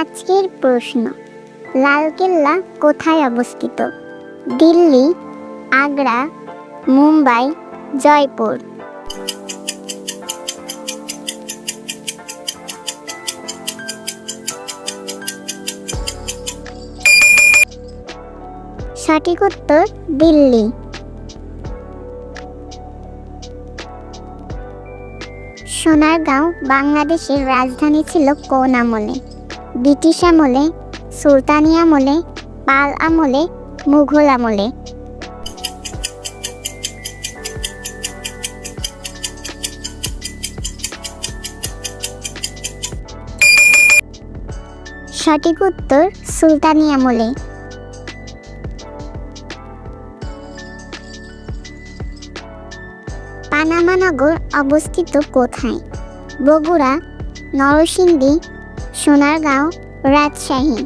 আজকের প্রশ্ন, লালকেল্লা কোথায় অবস্থিত? দিল্লি, আগ্রা, মুম্বাই, জয়পুর। সঠিক উত্তর, দিল্লি। সোনারগাঁও বাংলাদেশের রাজধানী ছিল কোন আমলে ব্রিটিশ আমলে, সুলতানি আমলে, পাল আমলে, মুঘল আমলে। সঠিক উত্তর সুলতানি আমলে। পানামা নগর অবস্থিত কোথায়? বগুড়া, নরসিংদী সোনারগাঁও রাজশাহী।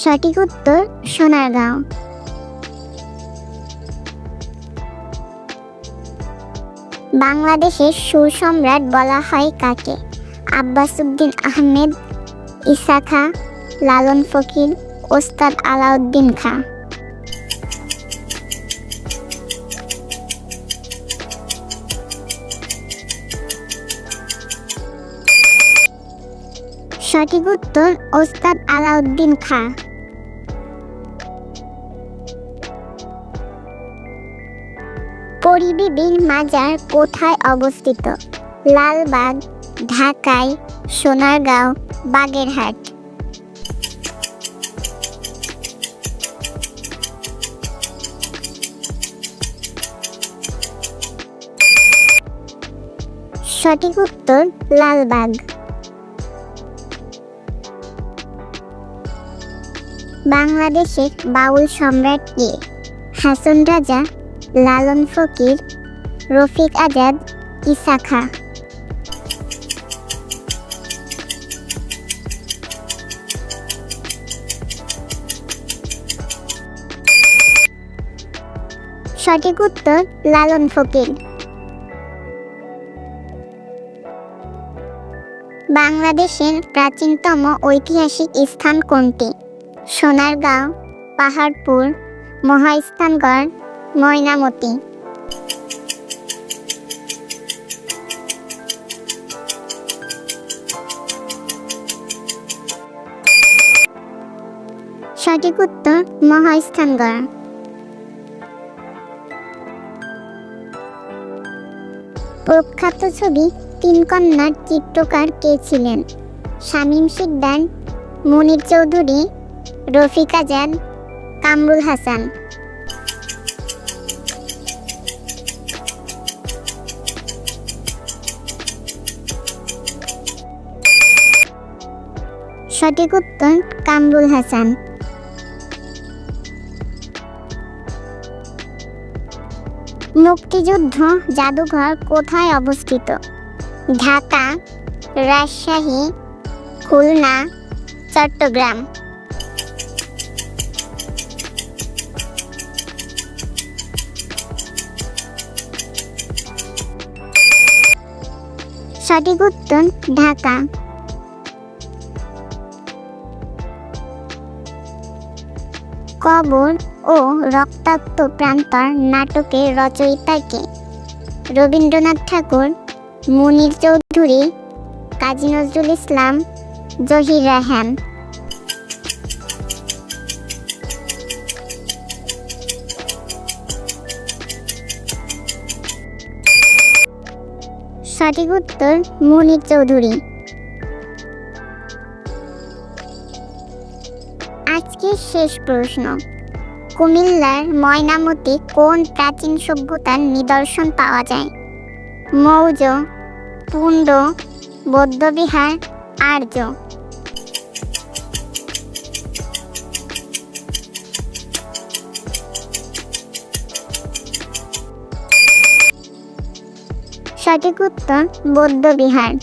সঠিক উত্তর সোনারগাঁও। বাংলাদেশের সুর সম্রাট বলা হয় কাকে? আব্বাস উদ্দিন আহমেদ ইসা খা লালন ফকির, ওস্তাদ আলাউদ্দিন খা। সঠিক উত্তর ওস্তাদ আলাউদ্দিন খা। পরিবিবির মাজার কোথায় অবস্থিত? লালবাগ ঢাকায় সোনারগাঁও, বাগেরহাট। সঠিক উত্তর লালবাগ। বাংলাদেশের বাউল সম্রাট কে? হাসন রাজা, লালন ফকির, রফিক আজাদ, ইসা খা। সঠিক উত্তর, লালন ফকির। বাংলাদেশের প্রাচীনতম ঐতিহাসিক স্থান কোনটি? সোনারগাঁও, পাহাড়পুর, মহাস্থানগড়, ময়নামতি। সঠিক উত্তর, মহাস্থানগড়। প্রখ্যাত ছবি তিন কন্যার চিত্রকার কে ছিলেন? শামীম শিকদার মনির চৌধুরী রফিক আজাদ কামরুল হাসান। সঠিক উত্তর, কামরুল হাসান। মুক্তিযুদ্ধ জাদুঘর কোথায় অবস্থিত? ঢাকা, রাজশাহী, খুলনা, চট্টগ্রাম। সঠিক উত্তর ঢাকা। কবর ও রক্তাক্ত প্রান্তর নাটকের রচয়িতাকে রবীন্দ্রনাথ ঠাকুর, মুনির চৌধুরী, কাজী নজরুল ইসলাম, জহির রাহান সঠিক উত্তর মুনির চৌধুরী। আজকের শেষ প্রশ্ন। কুমিল্লার ময়নামতি কোন প্রাচীন সভ্যতার নিদর্শন পাওয়া যায়? মৌজ পুণ্ড, বৌদ্ধবিহার, আর্য। সঠিক উত্তর বৌদ্ধবিহার।